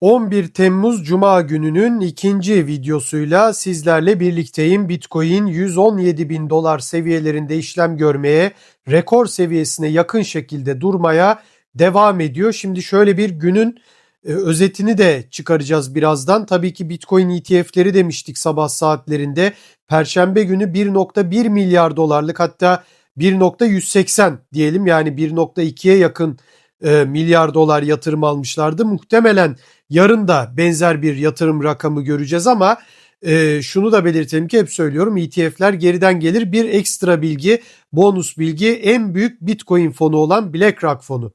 11 Temmuz Cuma gününün ikinci videosuyla sizlerle birlikteyim. Bitcoin 117 bin dolar seviyelerinde işlem görmeye, rekor seviyesine yakın şekilde durmaya devam ediyor. Şimdi şöyle bir günün e, özetini de çıkaracağız birazdan. Tabii ki Bitcoin ETF'leri demiştik sabah saatlerinde. Perşembe günü 1.1 milyar dolarlık hatta 1.180 diyelim yani 1.2'ye yakın e, milyar dolar yatırım almışlardı. Muhtemelen yarın da benzer bir yatırım rakamı göreceğiz ama e, şunu da belirtelim ki hep söylüyorum ETF'ler geriden gelir. Bir ekstra bilgi, bonus bilgi en büyük Bitcoin fonu olan BlackRock fonu.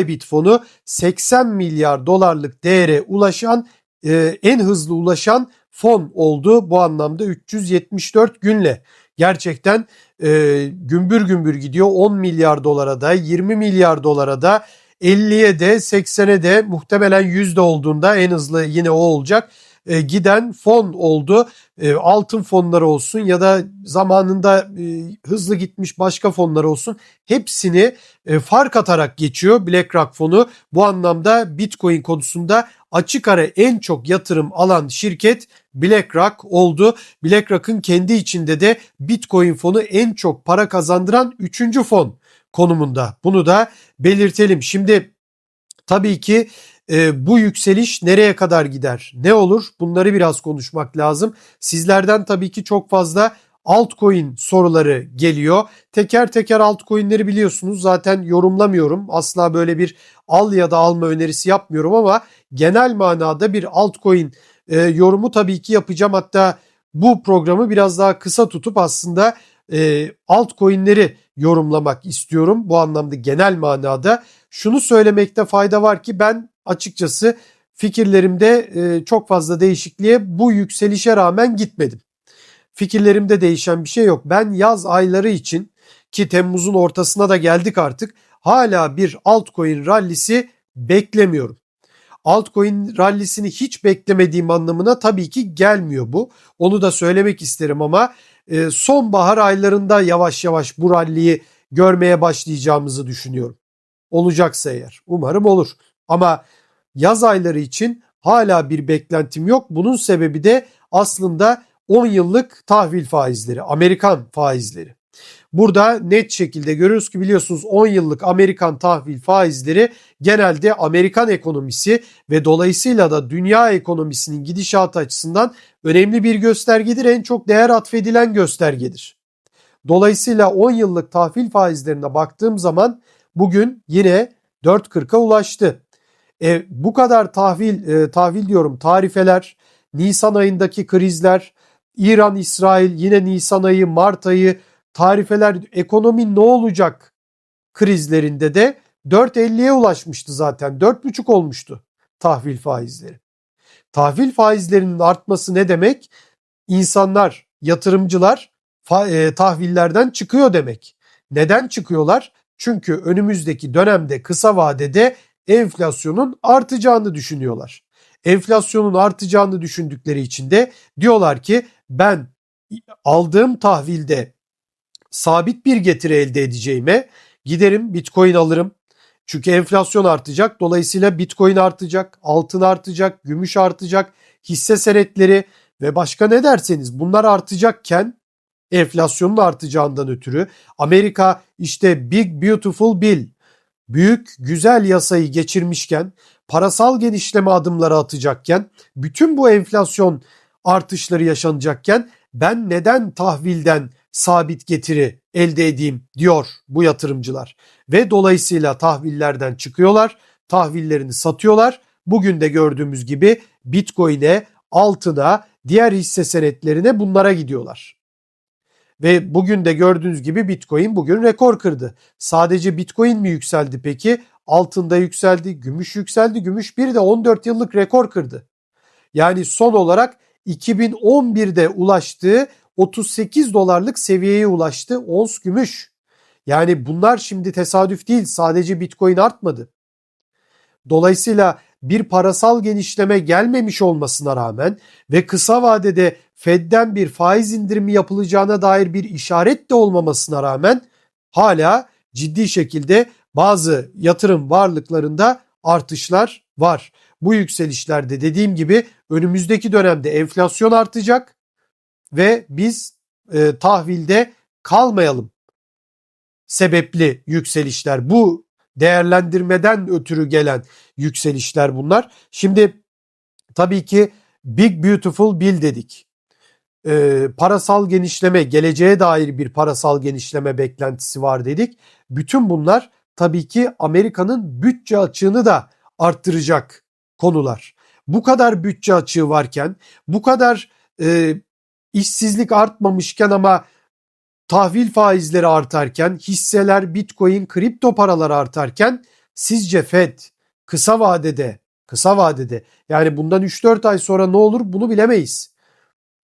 Ibit fonu 80 milyar dolarlık değere ulaşan e, en hızlı ulaşan fon oldu. Bu anlamda 374 günle gerçekten e, gümbür gümbür gidiyor. 10 milyar dolara da 20 milyar dolara da 50'ye de 80'e de muhtemelen yüzde olduğunda en hızlı yine o olacak e, giden fon oldu. E, altın fonları olsun ya da zamanında e, hızlı gitmiş başka fonlar olsun hepsini fark atarak geçiyor BlackRock fonu. Bu anlamda Bitcoin konusunda açık ara en çok yatırım alan şirket BlackRock oldu. BlackRock'ın kendi içinde de Bitcoin fonu en çok para kazandıran 3. fon konumunda. Bunu da belirtelim. Şimdi tabii ki e, bu yükseliş nereye kadar gider? Ne olur? Bunları biraz konuşmak lazım. Sizlerden tabii ki çok fazla altcoin soruları geliyor. Teker teker altcoin'leri biliyorsunuz zaten yorumlamıyorum. Asla böyle bir al ya da alma önerisi yapmıyorum ama genel manada bir altcoin e, yorumu tabii ki yapacağım. Hatta bu programı biraz daha kısa tutup aslında e, altcoin'leri yorumlamak istiyorum bu anlamda genel manada. Şunu söylemekte fayda var ki ben açıkçası fikirlerimde e, çok fazla değişikliğe bu yükselişe rağmen gitmedim. Fikirlerimde değişen bir şey yok. Ben yaz ayları için ki Temmuz'un ortasına da geldik artık hala bir altcoin rallisi beklemiyorum. Altcoin rallisini hiç beklemediğim anlamına tabii ki gelmiyor bu. Onu da söylemek isterim ama e, sonbahar aylarında yavaş yavaş bu ralliyi görmeye başlayacağımızı düşünüyorum. Olacaksa eğer. Umarım olur. Ama yaz ayları için hala bir beklentim yok. Bunun sebebi de aslında 10 yıllık tahvil faizleri, Amerikan faizleri. Burada net şekilde görüyoruz ki biliyorsunuz 10 yıllık Amerikan tahvil faizleri genelde Amerikan ekonomisi ve dolayısıyla da dünya ekonomisinin gidişatı açısından önemli bir göstergedir. En çok değer atfedilen göstergedir. Dolayısıyla 10 yıllık tahvil faizlerine baktığım zaman bugün yine 4.40'a ulaştı. E, bu kadar tahvil e, tahvil diyorum tarifeler, Nisan ayındaki krizler, İran, İsrail, yine Nisan ayı, Mart ayı tarifeler ekonomi ne olacak krizlerinde de 4.50'ye ulaşmıştı zaten. 4.5 olmuştu tahvil faizleri. Tahvil faizlerinin artması ne demek? İnsanlar, yatırımcılar e, tahvillerden çıkıyor demek. Neden çıkıyorlar? Çünkü önümüzdeki dönemde kısa vadede enflasyonun artacağını düşünüyorlar. Enflasyonun artacağını düşündükleri için de diyorlar ki ben aldığım tahvilde sabit bir getiri elde edeceğime giderim Bitcoin alırım. Çünkü enflasyon artacak. Dolayısıyla Bitcoin artacak, altın artacak, gümüş artacak, hisse senetleri ve başka ne derseniz bunlar artacakken enflasyonun artacağından ötürü Amerika işte Big Beautiful Bill büyük güzel yasayı geçirmişken parasal genişleme adımları atacakken bütün bu enflasyon artışları yaşanacakken ben neden tahvilden sabit getiri elde edeyim diyor bu yatırımcılar. Ve dolayısıyla tahvillerden çıkıyorlar, tahvillerini satıyorlar. Bugün de gördüğümüz gibi Bitcoin'e, altına, diğer hisse senetlerine bunlara gidiyorlar. Ve bugün de gördüğünüz gibi Bitcoin bugün rekor kırdı. Sadece Bitcoin mi yükseldi peki? Altında yükseldi, gümüş yükseldi. Gümüş bir de 14 yıllık rekor kırdı. Yani son olarak 2011'de ulaştığı 38 dolarlık seviyeye ulaştı ons gümüş. Yani bunlar şimdi tesadüf değil sadece Bitcoin artmadı. Dolayısıyla bir parasal genişleme gelmemiş olmasına rağmen ve kısa vadede Fed'den bir faiz indirimi yapılacağına dair bir işaret de olmamasına rağmen hala ciddi şekilde bazı yatırım varlıklarında artışlar var. Bu yükselişlerde dediğim gibi önümüzdeki dönemde enflasyon artacak ve biz e, tahvilde kalmayalım sebepli yükselişler. Bu değerlendirmeden ötürü gelen yükselişler bunlar. Şimdi tabii ki Big Beautiful Bill dedik. Ee, parasal genişleme, geleceğe dair bir parasal genişleme beklentisi var dedik. Bütün bunlar tabii ki Amerika'nın bütçe açığını da arttıracak konular. Bu kadar bütçe açığı varken, bu kadar e, işsizlik artmamışken ama tahvil faizleri artarken, hisseler, bitcoin, kripto paralar artarken sizce Fed kısa vadede, kısa vadede yani bundan 3-4 ay sonra ne olur bunu bilemeyiz.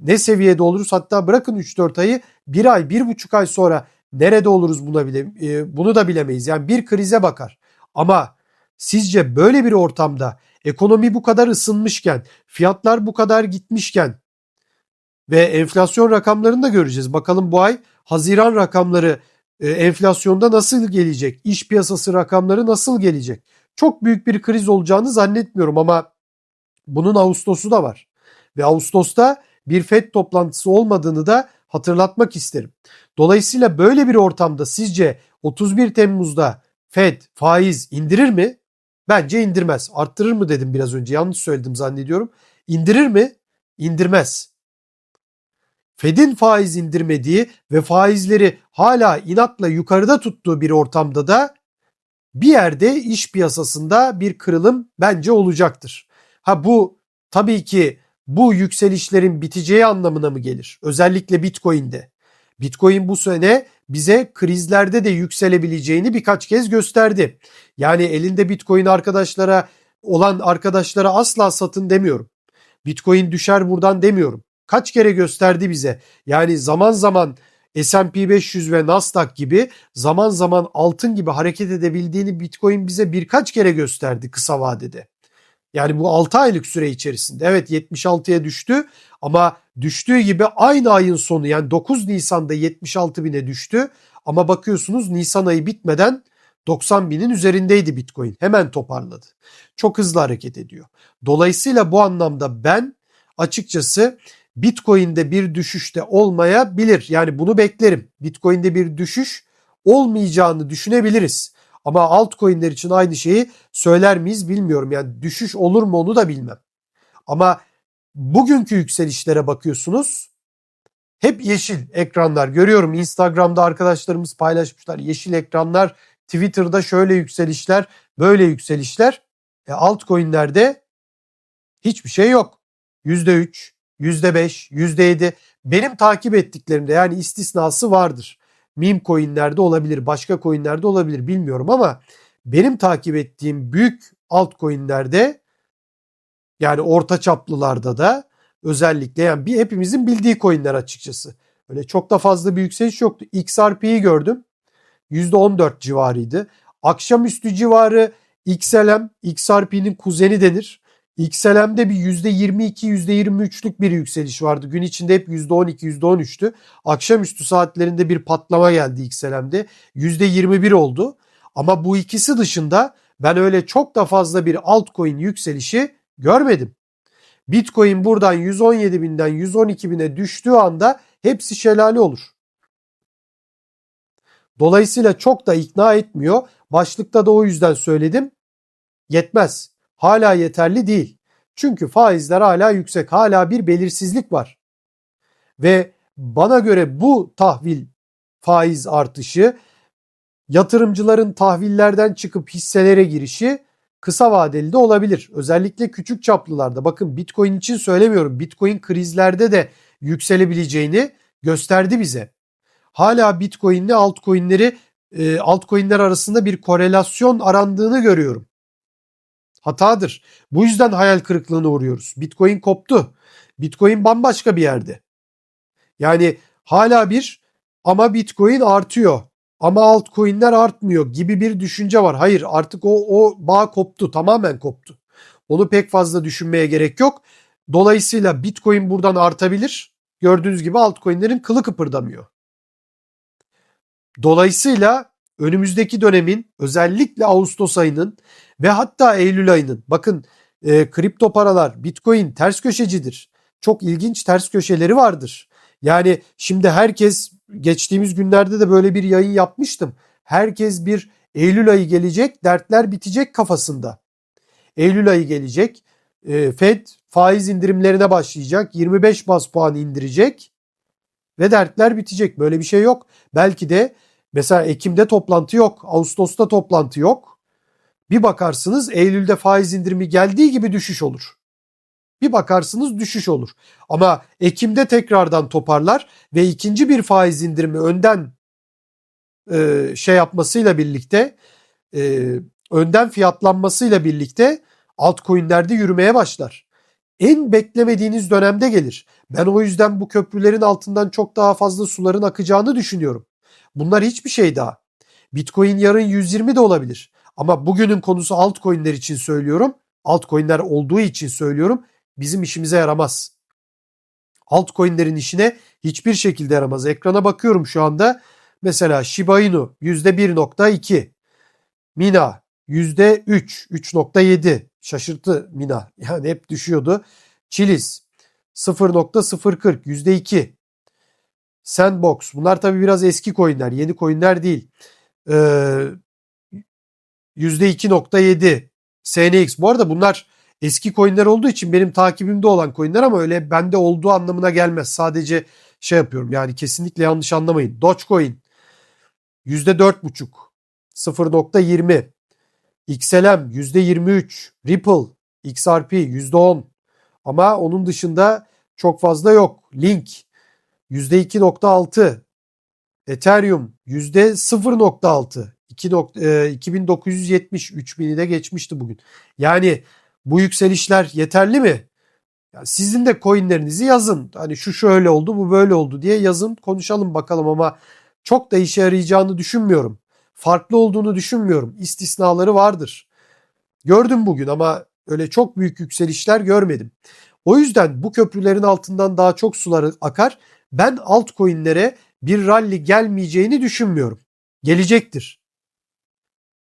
Ne seviyede oluruz hatta bırakın 3-4 ayı bir ay, 1,5 ay sonra nerede oluruz buna bile, e, bunu da bilemeyiz. Yani bir krize bakar. Ama sizce böyle bir ortamda ekonomi bu kadar ısınmışken, fiyatlar bu kadar gitmişken ve enflasyon rakamlarını da göreceğiz. Bakalım bu ay Haziran rakamları e, enflasyonda nasıl gelecek? İş piyasası rakamları nasıl gelecek? Çok büyük bir kriz olacağını zannetmiyorum ama bunun Ağustos'u da var. Ve Ağustos'ta bir FED toplantısı olmadığını da hatırlatmak isterim. Dolayısıyla böyle bir ortamda sizce 31 Temmuz'da FED faiz indirir mi? Bence indirmez. Arttırır mı dedim biraz önce. Yanlış söyledim zannediyorum. İndirir mi? İndirmez. Fed'in faiz indirmediği ve faizleri hala inatla yukarıda tuttuğu bir ortamda da bir yerde iş piyasasında bir kırılım bence olacaktır. Ha bu tabii ki bu yükselişlerin biteceği anlamına mı gelir? Özellikle Bitcoin'de. Bitcoin bu sene bize krizlerde de yükselebileceğini birkaç kez gösterdi. Yani elinde Bitcoin arkadaşlara olan arkadaşlara asla satın demiyorum. Bitcoin düşer buradan demiyorum kaç kere gösterdi bize. Yani zaman zaman S&P 500 ve Nasdaq gibi zaman zaman altın gibi hareket edebildiğini Bitcoin bize birkaç kere gösterdi kısa vadede. Yani bu 6 aylık süre içerisinde. Evet 76'ya düştü ama düştüğü gibi aynı ayın sonu yani 9 Nisan'da 76 bine düştü. Ama bakıyorsunuz Nisan ayı bitmeden 90 binin üzerindeydi Bitcoin. Hemen toparladı. Çok hızlı hareket ediyor. Dolayısıyla bu anlamda ben açıkçası Bitcoin'de bir düşüş de olmayabilir. Yani bunu beklerim. Bitcoin'de bir düşüş olmayacağını düşünebiliriz. Ama altcoin'ler için aynı şeyi söyler miyiz bilmiyorum. Yani düşüş olur mu onu da bilmem. Ama bugünkü yükselişlere bakıyorsunuz. Hep yeşil ekranlar görüyorum. Instagram'da arkadaşlarımız paylaşmışlar. Yeşil ekranlar, Twitter'da şöyle yükselişler, böyle yükselişler. E altcoin'lerde hiçbir şey yok. %3, %5, %7 benim takip ettiklerimde yani istisnası vardır. Meme coinlerde olabilir, başka coinlerde olabilir bilmiyorum ama benim takip ettiğim büyük altcoinlerde yani orta çaplılarda da özellikle yani bir hepimizin bildiği coinler açıkçası. Öyle çok da fazla bir yükseliş yoktu. XRP'yi gördüm. %14 civarıydı. Akşamüstü civarı XLM, XRP'nin kuzeni denir. XLM'de bir %22, %23'lük bir yükseliş vardı. Gün içinde hep %12, %13'tü. Akşamüstü saatlerinde bir patlama geldi XLM'de. %21 oldu. Ama bu ikisi dışında ben öyle çok da fazla bir altcoin yükselişi görmedim. Bitcoin buradan 117 binden 112 bine düştüğü anda hepsi şelale olur. Dolayısıyla çok da ikna etmiyor. Başlıkta da o yüzden söyledim. Yetmez hala yeterli değil. Çünkü faizler hala yüksek, hala bir belirsizlik var. Ve bana göre bu tahvil faiz artışı yatırımcıların tahvillerden çıkıp hisselere girişi kısa vadeli de olabilir. Özellikle küçük çaplılarda. Bakın Bitcoin için söylemiyorum. Bitcoin krizlerde de yükselebileceğini gösterdi bize. Hala Bitcoin ile altcoin'leri e, altcoin'ler arasında bir korelasyon arandığını görüyorum hatadır. Bu yüzden hayal kırıklığına uğruyoruz. Bitcoin koptu. Bitcoin bambaşka bir yerde. Yani hala bir ama Bitcoin artıyor ama altcoin'ler artmıyor gibi bir düşünce var. Hayır artık o, o bağ koptu tamamen koptu. Onu pek fazla düşünmeye gerek yok. Dolayısıyla Bitcoin buradan artabilir. Gördüğünüz gibi altcoin'lerin kılı kıpırdamıyor. Dolayısıyla önümüzdeki dönemin özellikle Ağustos ayının ve hatta Eylül ayının bakın e, kripto paralar, bitcoin ters köşecidir. Çok ilginç ters köşeleri vardır. Yani şimdi herkes geçtiğimiz günlerde de böyle bir yayın yapmıştım. Herkes bir Eylül ayı gelecek, dertler bitecek kafasında. Eylül ayı gelecek. E, Fed faiz indirimlerine başlayacak. 25 bas puan indirecek ve dertler bitecek. Böyle bir şey yok. Belki de mesela Ekim'de toplantı yok, Ağustos'ta toplantı yok. Bir bakarsınız Eylül'de faiz indirimi geldiği gibi düşüş olur. Bir bakarsınız düşüş olur. Ama Ekim'de tekrardan toparlar ve ikinci bir faiz indirimi önden e, şey yapmasıyla birlikte e, önden fiyatlanmasıyla birlikte altcoin'lerde yürümeye başlar. En beklemediğiniz dönemde gelir. Ben o yüzden bu köprülerin altından çok daha fazla suların akacağını düşünüyorum. Bunlar hiçbir şey daha. Bitcoin yarın 120 de olabilir. Ama bugünün konusu altcoin'ler için söylüyorum. Altcoin'ler olduğu için söylüyorum. Bizim işimize yaramaz. Altcoin'lerin işine hiçbir şekilde yaramaz. Ekrana bakıyorum şu anda. Mesela Shiba Inu %1.2. Mina %3, 3.7. Şaşırttı Mina. Yani hep düşüyordu. Chiliz 0.040 %2. Sandbox bunlar tabi biraz eski coinler yeni coinler değil. Ee, %2.7 SNX bu arada bunlar eski coinler olduğu için benim takibimde olan coinler ama öyle bende olduğu anlamına gelmez. Sadece şey yapıyorum yani kesinlikle yanlış anlamayın. Dogecoin %4.5 0.20 XLM %23 Ripple XRP %10 ama onun dışında çok fazla yok. Link %2.6 Ethereum %0.6 2970 3000'i de geçmişti bugün. Yani bu yükselişler yeterli mi? Sizin de coinlerinizi yazın. Hani şu şöyle oldu, bu böyle oldu diye yazın, konuşalım bakalım ama çok da işe yarayacağını düşünmüyorum. Farklı olduğunu düşünmüyorum. İstisnaları vardır. Gördüm bugün ama öyle çok büyük yükselişler görmedim. O yüzden bu köprülerin altından daha çok suları akar. Ben altcoin'lere bir rally gelmeyeceğini düşünmüyorum. Gelecektir.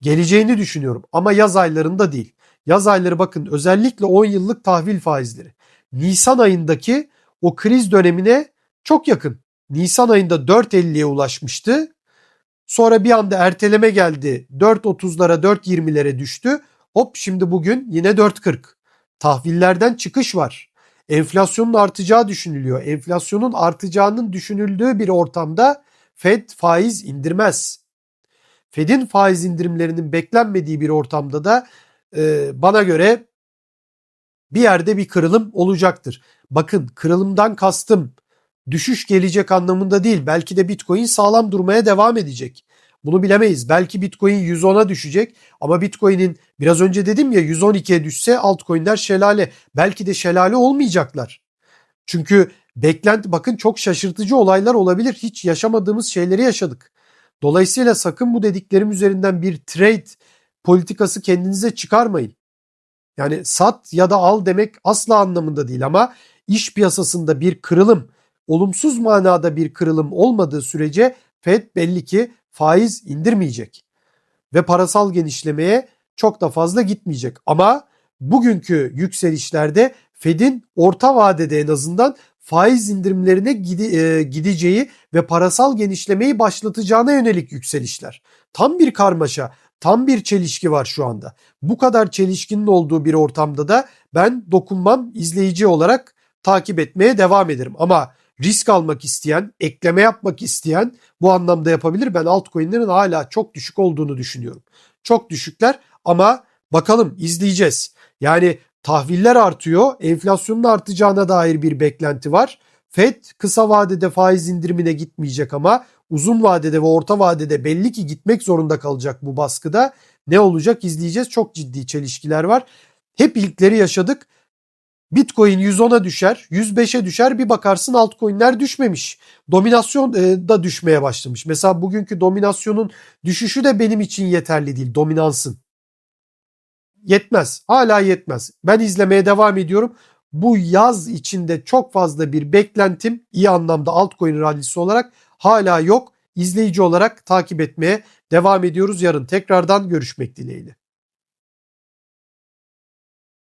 Geleceğini düşünüyorum ama yaz aylarında değil. Yaz ayları bakın özellikle 10 yıllık tahvil faizleri. Nisan ayındaki o kriz dönemine çok yakın. Nisan ayında 4.50'ye ulaşmıştı. Sonra bir anda erteleme geldi. 4.30'lara 4.20'lere düştü. Hop şimdi bugün yine 4.40. Tahvillerden çıkış var. Enflasyonun artacağı düşünülüyor. Enflasyonun artacağının düşünüldüğü bir ortamda Fed faiz indirmez. Fed'in faiz indirimlerinin beklenmediği bir ortamda da e, bana göre bir yerde bir kırılım olacaktır. Bakın kırılımdan kastım düşüş gelecek anlamında değil. Belki de Bitcoin sağlam durmaya devam edecek. Bunu bilemeyiz. Belki Bitcoin 110'a düşecek ama Bitcoin'in biraz önce dedim ya 112'ye düşse altcoin'ler şelale. Belki de şelale olmayacaklar. Çünkü beklenti bakın çok şaşırtıcı olaylar olabilir. Hiç yaşamadığımız şeyleri yaşadık. Dolayısıyla sakın bu dediklerim üzerinden bir trade politikası kendinize çıkarmayın. Yani sat ya da al demek asla anlamında değil ama iş piyasasında bir kırılım, olumsuz manada bir kırılım olmadığı sürece Fed belli ki faiz indirmeyecek ve parasal genişlemeye çok da fazla gitmeyecek. Ama bugünkü yükselişlerde Fed'in orta vadede en azından faiz indirimlerine e, gideceği ve parasal genişlemeyi başlatacağına yönelik yükselişler. Tam bir karmaşa, tam bir çelişki var şu anda. Bu kadar çelişkinin olduğu bir ortamda da ben dokunmam izleyici olarak takip etmeye devam ederim. Ama risk almak isteyen, ekleme yapmak isteyen bu anlamda yapabilir. Ben altcoin'lerin hala çok düşük olduğunu düşünüyorum. Çok düşükler ama bakalım izleyeceğiz. Yani tahviller artıyor, enflasyonun artacağına dair bir beklenti var. Fed kısa vadede faiz indirimine gitmeyecek ama uzun vadede ve orta vadede belli ki gitmek zorunda kalacak bu baskıda. Ne olacak izleyeceğiz. Çok ciddi çelişkiler var. Hep ilkleri yaşadık. Bitcoin 110'a düşer, 105'e düşer bir bakarsın altcoin'ler düşmemiş. Dominasyon e, da düşmeye başlamış. Mesela bugünkü dominasyonun düşüşü de benim için yeterli değil dominansın. Yetmez. Hala yetmez. Ben izlemeye devam ediyorum. Bu yaz içinde çok fazla bir beklentim iyi anlamda altcoin rallisi olarak hala yok. İzleyici olarak takip etmeye devam ediyoruz. Yarın tekrardan görüşmek dileğiyle.